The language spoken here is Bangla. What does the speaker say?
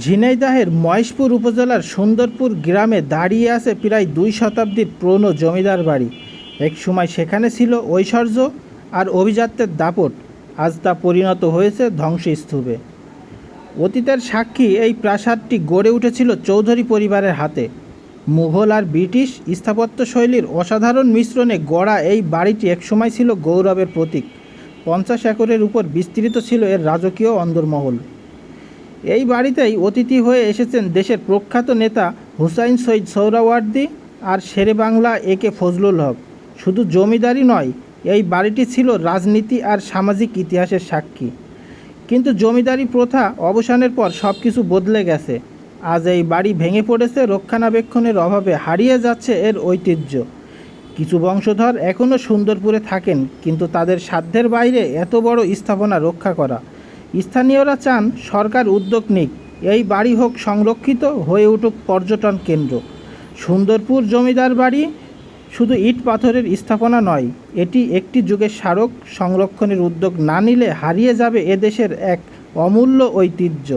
ঝিনাইদহের মহেশপুর উপজেলার সুন্দরপুর গ্রামে দাঁড়িয়ে আছে প্রায় দুই শতাব্দীর পুরনো জমিদার বাড়ি। এক সময় সেখানে ছিল ঐশ্বর্য আর অভিজাত্যের দাপট। আজ তা পরিণত হয়েছে ধ্বংসস্তূপে। অতীতের সাক্ষী এই প্রাসাদটি গড়ে উঠেছিল চৌধুরী পরিবারের হাতে। মুঘল আর ব্রিটিশ স্থাপত্যশৈলীর অসাধারণ মিশ্রণে গড়া এই বাড়িটি একসময় ছিল গৌরবের প্রতীক। পঞ্চাশ একরের উপর বিস্তৃত ছিল এর রাজকীয় অন্দরমহল। এই বাড়িতেই অতিথি হয়ে এসেছেন দেশের প্রখ্যাত নেতা হুসাইন সৈয়দ সোহরাওয়ার্দী আর শেরে বাংলা এ কে ফজলুল হক। শুধু জমিদারি নয়, এই বাড়িটি ছিল রাজনীতি আর সামাজিক ইতিহাসের সাক্ষী। কিন্তু জমিদারি প্রথা অবসানের পর সব কিছু বদলে গেছে। আজ এই বাড়ি ভেঙে পড়েছে, রক্ষণাবেক্ষণের অভাবে হারিয়ে যাচ্ছে এর ঐতিহ্য। কিছু বংশধর এখনও সুন্দরপুরে থাকেন, কিন্তু তাদের সাধ্যের বাইরে এত বড় স্থাপনা রক্ষা করা। স্থানীয়রা চান সরকার উদ্যোগ নিক। এই বাড়ি হোক সংরক্ষিত হয়ে উঠুক পর্যটন কেন্দ্র। সুন্দরপুর জমিদার বাড়ি শুধু ইট পাথরের স্থাপনা নয়, এটি একটি যুগের স্মারক, সংরক্ষণের উদ্যোগ না নিলে হারিয়ে যাবে এদেশের এক অমূল্য ঐতিহ্য।